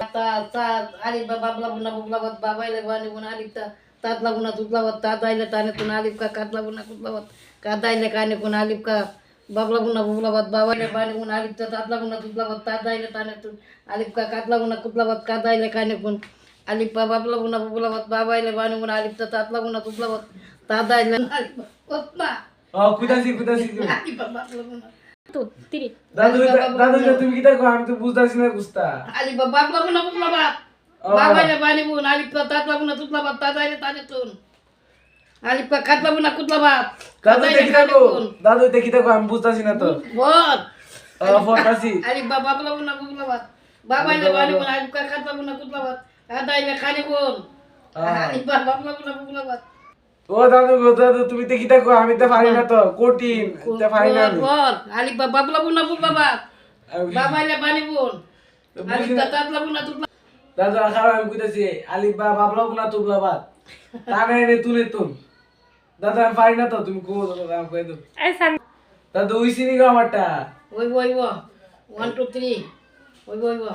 आलिफ बाब लागून बाब लागत बाबाई लागवा निघून आलिफ ता तात लागून तूत लावत तात आयला तानेतून आलिफ का कात लागून कुत लावत कात आयला का निघून आलिफ का बाब लागून बुब लावत बाबाईला बा निघून आलिफ तर तात लागून तूत लावत तात आयला तानेतून आलिफ का कात लागून कुत लावत कात आयला का निघून आलिफ बा बाब लागून बुब लावत बाबाईला बा निघून आलिफ तर तात लागून तूत लावत तात आयला आलिफ कुदासी कुदासी आलिफ बाब लागून তো তিরি। দাদু দাদু তুমি কি দেখো আমি তো বুঝতাছি না বুঝতা আলি বাবা বাবু? না বাবু বাবা বাবা না বালি বুন আলি তাতা বাবু না তুতলা বাবা? তাতা রে তাতে তুন আলি পা কাত বাবু না কুতলা বাবা? দাদু দেখি দেখো। দাদু দেখি দেখো আমি বুঝতাছি না তো। বল ফটাসি আলি বাবা বাবু না বাবু? বাবা বাবা না বালি বুন আলি পা কাত বাবু না কুতলা বাবা? আদাই না খালি বুন। আলি বাবা বাবু না বাবু বাবা। ও দাদু গো দাদু তুমি দেখি দেখো? আমি তো পারি না তো। কঠিন তে পারি না আমি। বল আলি বাবা বলা বুবলাবাদ আমি- বাবা ইলে বানি বোন আলি কা না। তাতলা বুনা তুতলা দাদু আখার আমি কইতাছি আলি বা বাবলা বুনা তুবলা বাদ তানে এনে তুলে তুন দাদু আমি পারি না তো তুমি কো দাদু আমি কই দাও আই সাম দাদু উইছি নি গো আমারটা। ওই ওই ও ওয়ান টু থ্রি ওই ওই ও